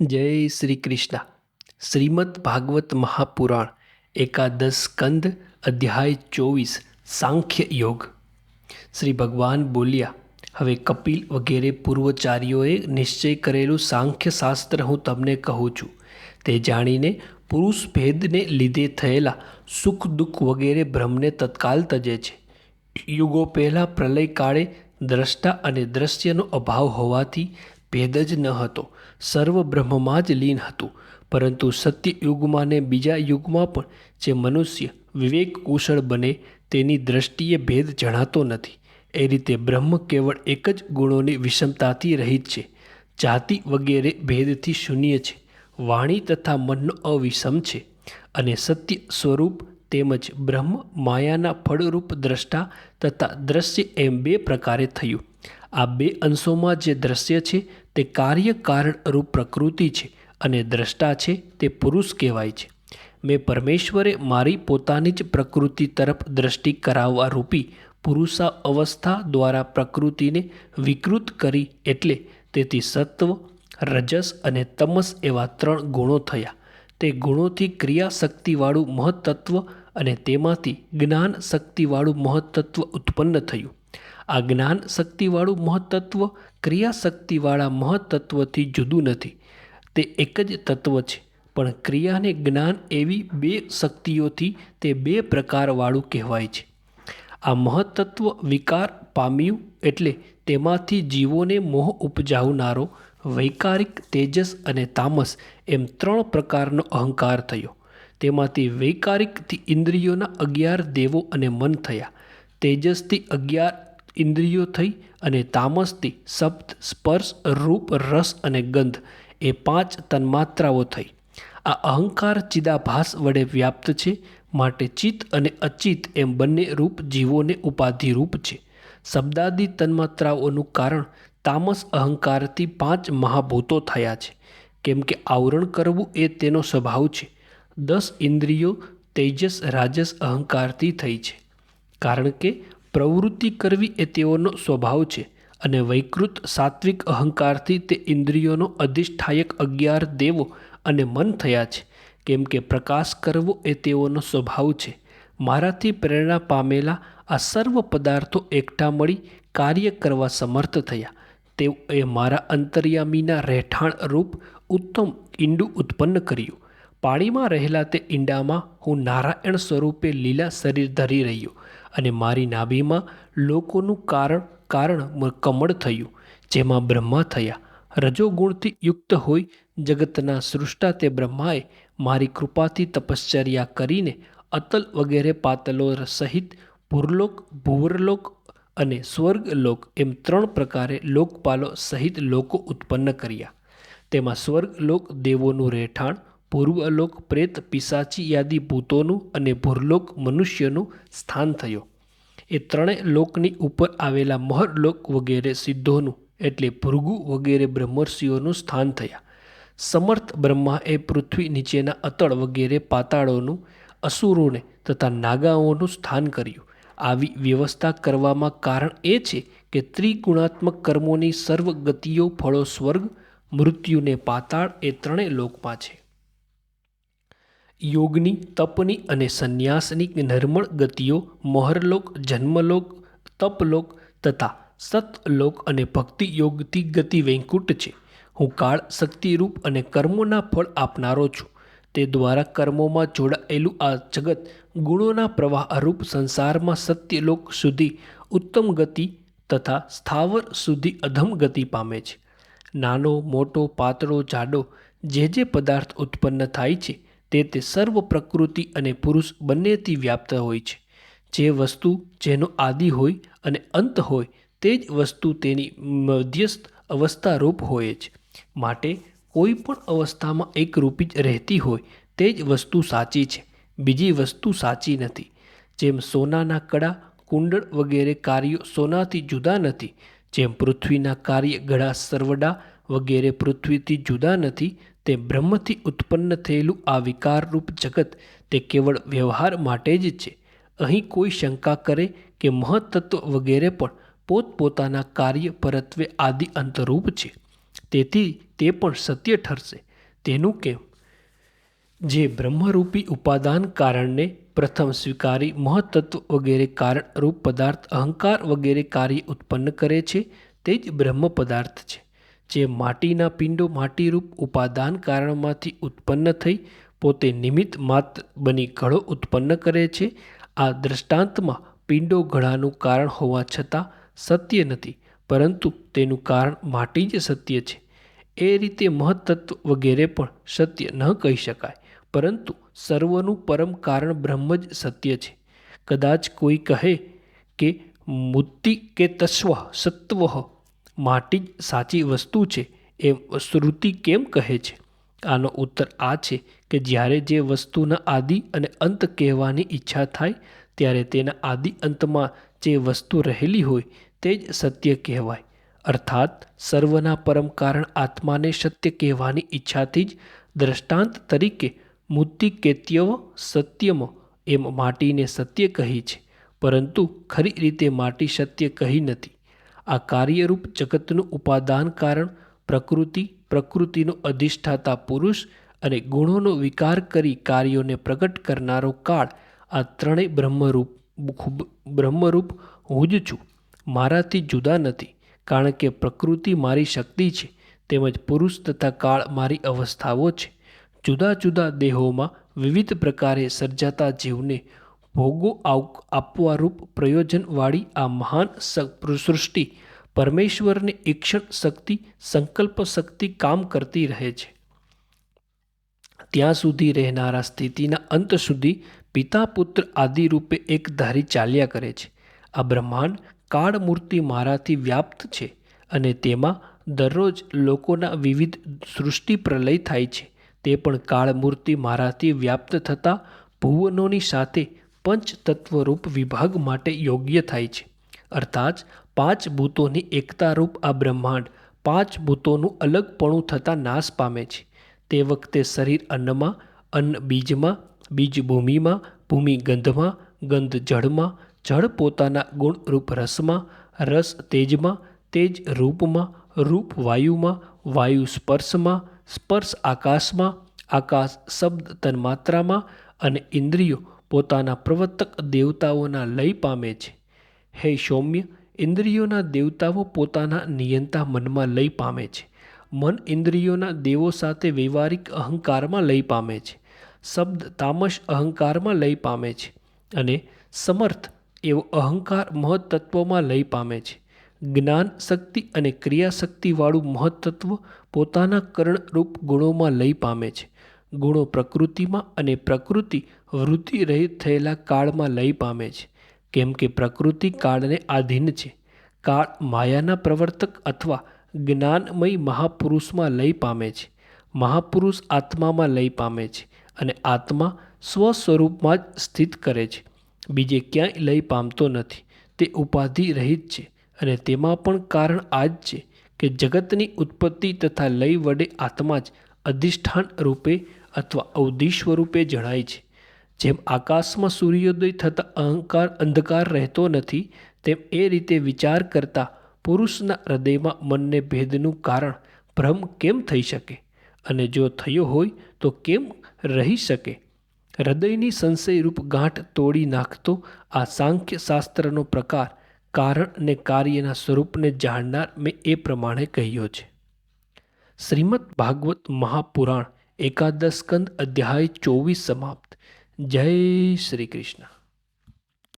જય શ્રી કૃષ્ણ. શ્રીમદ ભાગવત મહાપુરાણ, એકાદશ સ્કંદ, અધ્યાય ચોવીસ, સાંખ્ય યોગ. શ્રી ભગવાન બોલ્યા, હવે કપિલ વગેરે પૂર્વચારીઓએ નિશ્ચય કરેલું સાંખ્ય શાસ્ત્ર હું તમને કહું છું. તે જાણીને પુરુષ ભેદને લીધે થયેલા સુખ દુઃખ વગેરે ભ્રમને તત્કાલ તજે છે. યુગો પહેલાં પ્રલય કાળે દ્રષ્ટા અને દ્રશ્યનો અભાવ હોવાથી ભેદ જ ન હતો. સર્વ બ્રહ્મમાં જ લીન હતું. પરંતુ સત્ય યુગમાં ને બીજા યુગમાં પણ જે મનુષ્ય વિવેક કુશળ બને તેની દ્રષ્ટિએ ભેદ જણાતો નથી. એ રીતે બ્રહ્મ કેવળ એક જ ગુણોની વિષમતાથી રહિત છે. જાતિ વગેરે ભેદથી શૂન્ય છે. વાણી તથા મનનો અવિષમ છે. અને સત્ય સ્વરૂપ તેમજ બ્રહ્મ માયાના ફળરૂપ દ્રષ્ટા તથા દ્રશ્ય એમ બે પ્રકારે થયું. આ બે અંશોમાં જે દ્રશ્ય છે તે કાર્ય કારણ રૂપ પ્રકૃતિ છે અને દ્રષ્ટા છે તે પુરુષ કહેવાય છે. મેં પરમેશ્વરે મારી પોતાની જ પ્રકૃતિ તરફ દ્રષ્ટિ કરાવવા રૂપી પુરુષા અવસ્થા દ્વારા પ્રકૃતિને વિકૃત કરી એટલે તેથી સત્વ, રજસ અને તમસ એવા ત્રણ ગુણો થયા. તે ગુણોથી ક્રિયાશક્તિવાળું મહત્તત્વ અને તેમાંથી જ્ઞાન શક્તિવાળું મહત્તત્વ ઉત્પન્ન થયું. આ જ્ઞાન શક્તિવાળું મહત્તત્વ, ક્રિયાશક્તિવાળા મહત્તત્વથી જુદું નથી. તે એક જ તત્વ છે, પણ ક્રિયાને જ્ઞાન એવી બે શક્તિઓથી તે બે પ્રકારવાળું કહેવાય છે. આ મહત્તત્વ વિકાર પામ્યું એટલે તેમાંથી જીવોને મોહ ઉપજાવનારો વૈકારિક તેજસ અને તામસ એમ ત્રણ પ્રકારનો અહંકાર થયો. તેમાંથી વૈકારિકથી ઇન્દ્રિયોના અગિયાર દેવો અને મન થયા. તેજસથી અગિયાર ઇન્દ્રિયો થઈ અને તામસથી શબ્દ સ્પર્શ, રૂપ, રસ અને ગંધ એ પાંચ તન્માત્રાઓ થઈ. આ અહંકાર ચિદાભાસ વડે વ્યાપ્ત છે, માટે ચિત્ત અને અચિત એમ બંને રૂપ જીવોને ઉપાધિરૂપ છે. શબ્દાદિ તન્માત્રાઓનું કારણ તામસ અહંકારથી પાંચ મહાભૂતો થયા છે. કેમ કે આવરણ કરવું એ તેનો સ્વભાવ છે. દસ ઇન્દ્રિયો તેજસ, રાજસ અહંકારથી થઈ છે. કારણ કે પ્રવૃત્તિ કરવી એ તેઓનો સ્વભાવ છે અને વૈકૃત સાત્વિક અહંકારથી તે ઇન્દ્રિયોનો અધિષ્ઠાયક અગિયાર દેવો અને મન થયા છે. કેમ કે પ્રકાશ કરવો એ તેઓનો સ્વભાવ છે. મારાથી પ્રેરણા પામેલા આ સર્વ પદાર્થો એકઠા મળી કાર્ય કરવા સમર્થ થયા. તેઓ એ મારા અંતર્યામીના રહેઠાણ રૂપ ઉત્તમ ઈંડું ઉત્પન્ન કર્યું. પાણીમાં રહેલા તે ઈંડામાં હું નારાયણ સ્વરૂપે લીલા શરીર ધરી રહ્યો અને મારી નાભીમાં લોકોનું કારણ કારણ કમળ થયું, જેમાં બ્રહ્મા થયા. રજોગુણથી યુક્ત હોય જગતના સૃષ્ટા તે બ્રહ્માએ મારી કૃપાથી તપશ્ચર્યા કરીને અતલ વગેરે પાતલો સહિત પુરલોક, ભૂવરલોક અને સ્વર્ગલોક એમ ત્રણ પ્રકારે લોકપાલો સહિત લોકો ઉત્પન્ન કર્યા. તેમાં સ્વર્ગલોક દેવોનું રહેઠાણ પૂર્વલોક પ્રેત, પિસાચી યાદી ભૂતોનું અને ભૂરલોક મનુષ્યનું સ્થાન થયું. એ ત્રણેય લોકની ઉપર આવેલા મહરલોક વગેરે સિદ્ધોનું, એટલે ભૃગુ વગેરે બ્રહ્મર્ષિઓનું સ્થાન થયા. સમર્થ બ્રહ્મા એ પૃથ્વી નીચેના અતળ વગેરે પાતાળોનું, અસુરોને તથા નાગાઓનું સ્થાન કર્યું. આવી વ્યવસ્થા કરવામાં કારણ એ છે કે ત્રિગુણાત્મક કર્મોની સર્વ ગતિઓ ફળો, સ્વર્ગ, મૃત્યુને પાતાળ એ ત્રણેય લોકમાં છે. યોગની, તપની અને સંન્યાસની નિર્મળ ગતિઓ મોહરલોક, જન્મલોક, તપલોક તથા સતલોક અને ભક્તિ યોગથી ગતિ વૈકુંઠ છે. હું કાળ, શક્તિરૂપ અને કર્મોના ફળ આપનારો છું. તે દ્વારા કર્મોમાં જોડાયેલું આ જગત ગુણોના પ્રવાહરૂપ સંસારમાં સત્યલોક સુધી ઉત્તમ ગતિ તથા સ્થાવર સુધી અધમ ગતિ પામે છે. નાનો, મોટો, પાતળો જાડો જે જે પદાર્થ ઉત્પન્ન થાય છે તે તે સર્વ પ્રકૃતિ અને પુરુષ બંનેથી વ્યાપ્ત હોય છે. જે વસ્તુ જેનો આદિ હોય અને અંત હોય, તે જ વસ્તુ તેની મધ્યસ્થ અવસ્થારૂપ હોય છે માટે કોઈ પણ અવસ્થામાં એકરૂપી જ રહેતી હોય, તે જ વસ્તુ સાચી છે. બીજી વસ્તુ સાચી નથી. જેમ સોનાના કડા કુંડળ વગેરે કાર્યો સોનાથી જુદા નથી, જેમ પૃથ્વીના કાર્ય ગળા સર્વડા વગેરે પૃથ્વીથી જુદા નથી તે બ્રહ્મથી ઉત્પન્ન થયેલું આ વિકારરૂપ જગત તે કેવળ વ્યવહાર માટે જ છે. અહીં કોઈ શંકા કરે કે મહત્તત્વ વગેરે પણ પોતપોતાના કાર્ય પરત્વે આદિ અંતરૂપ છે. તેથી તે પણ સત્ય ઠરશે. તેનું કેમ? જે બ્રહ્મરૂપી ઉપાદાન કારણને પ્રથમ સ્વીકારી મહત્તત્વ વગેરે કારણરૂપ પદાર્થ અહંકાર વગેરે કાર્ય ઉત્પન્ન કરે છે, તે જ બ્રહ્મ પદાર્થ છે. જે માટીના પિંડો માટીરૂપ ઉપાદાન કારણમાંથી ઉત્પન્ન થઈ પોતે નિમિત્ત માત્ર બની ઘડો ઉત્પન્ન કરે છે. આ દ્રષ્ટાંતમાં પિંડો ઘડાનું કારણ હોવા છતાં સત્ય નથી, પરંતુ તેનું કારણ માટી જ સત્ય છે. એ રીતે મહત્તત્વ વગેરે પણ સત્ય ન કહી શકાય, પરંતુ સર્વનું પરમ કારણ બ્રહ્મ જ સત્ય છે. કદાચ કોઈ કહે કે મૂર્તિ કે તસ્વ સત્વ માટી જ સાચી વસ્તુ છે એમ શ્રુતિ કેમ કહે છે? આનો ઉત્તર આ છે કે જ્યારે જે વસ્તુના આદિ અને અંત કહેવાની ઈચ્છા થાય, ત્યારે તેના આદિ અંતમાં જે વસ્તુ રહેલી હોય તે જ સત્ય કહેવાય. અર્થાત, સર્વના પરમ કારણ આત્માને સત્ય કહેવાની ઈચ્છાથી જ દ્રષ્ટાંત તરીકે મૂર્તિ કેત્યવ સત્યમ એમ માટીને સત્ય કહી છે. પરંતુ ખરી રીતે માટી સત્ય કહી નથી. આ કાર્યરૂપ જગતનું ઉપાદાન કારણ પ્રકૃતિ, પ્રકૃતિનો અધિષ્ઠાતા પુરુષ અને ગુણોનો વિકાર કરી કાર્યોને પ્રગટ કરનારો કાળ આ ત્રણેય બ્રહ્મરૂપ બ્રહ્મરૂપ હું જ છું. મારાથી જુદા નથી, કારણ કે પ્રકૃતિ મારી શક્તિ છે, તેમજ પુરુષ તથા કાળ મારી અવસ્થાઓ છે. જુદા જુદા દેહોમાં વિવિધ પ્રકારે સર્જાતા જીવને ભોગો આપવા રૂપ પ્રયોજનવાળી આ મહાન સૃષ્ટિ પરમેશ્વરની ઈક્ષણ શક્તિ, સંકલ્પ શક્તિ કામ કરતી રહે છે. ત્યાં સુધી રહેનારા સ્થિતિના અંત સુધી પિતા પુત્ર આદિ રૂપે એક ધારી ચાલ્યા કરે છે. આ બ્રહ્માંડ કાળ મૂર્તિ મારાથી વ્યાપ્ત છે અને તેમાં દરરોજ લોકોના વિવિધ સૃષ્ટિ પ્રલય થાય છે. તે પણ કાળમૂર્તિ મારાથી વ્યાપ્ત થતાં ભુવનોની સાથે પંચ તત્વરૂપ વિભાગ માટે યોગ્ય થાય છે. અર્થાત, પાંચ ભૂતોની એકતારૂપ આ બ્રહ્માંડ પાંચ ભૂતોનું અલગપણું થતાં નાશ પામે છે. તે વખતે શરીર અન્નમાં, અન્ન બીજમાં, બીજ ભૂમિમાં, ભૂમિ ગંધમાં, ગંધ જળમાં, જળ પોતાના ગુણરૂપ રસમાં, રસ તેજમાં, તેજ રૂપમાં, રૂપ વાયુમાં, વાયુ સ્પર્શમાં, સ્પર્શ આકાશમાં, આકાશ શબ્દ તન્માત્રામાં અને ઇન્દ્રિયો પોતાના પ્રવર્તક દેવતાઓના લય પામે છે. હે સૌમ્ય, ઇન્દ્રિયોના દેવતાઓ પોતાના નિયંતા મનમાં લય પામે છે. મન ઇન્દ્રિયોના દેવો સાથે વ્યવહારિક અહંકારમાં લય પામે છે. શબ્દ તામસ અહંકારમાં લય પામે છે અને સમર્થ એવો અહંકાર મહત્તત્વમાં લય પામે છે. જ્ઞાન શક્તિ અને ક્રિયાશક્તિવાળું મહત્તત્વ પોતાના કરણરૂપ ગુણોમાં લય પામે છે. ગુણો પ્રકૃતિમાં અને પ્રકૃતિ વૃત્તિ રહિત થયેલા કાળમાં લય પામે છે. કેમ કે પ્રકૃતિ કાળને આધીન છે. કાળ માયાના પ્રવર્તક અથવા જ્ઞાનમય મહાપુરુષમાં લય પામે છે. મહાપુરુષ આત્મામાં લય પામે છે અને આત્મા સ્વ સ્વરૂપમાં જ સ્થિત કરે છે. બીજે ક્યાંય લય પામતો નથી. તે ઉપાધિ રહિત છે અને તેમાં પણ કારણ આ જ છે કે જગતની ઉત્પત્તિ તથા લય વડે આત્મા જ અધિષ્ઠાન રૂપે અથવા અવધિ સ્વરૂપે જણાય છે. જેમ આકાશમાં સૂર્યોદય થતાં અહંકાર અંધકાર રહેતો નથી, તેમ એ રીતે વિચાર કરતા પુરુષના હૃદયમાં મનને ભેદનું કારણ ભ્રમ કેમ થઈ શકે? અને જો થયો હોય, તો કેમ રહી શકે? હૃદયની સંશયરૂપ ગાંઠ તોડી નાખતો આ સાંખ્ય શાસ્ત્રનો પ્રકાર કારણ અને કાર્યના સ્વરૂપને જાણનાર મેં એ પ્રમાણે કહ્યો છે. શ્રીમદ ભાગવત મહાપુરાણ એકાદશ સ્કંદ અધ્યાય ચોવીસ સમાપ્ત. જય શ્રી કૃષ્ણ.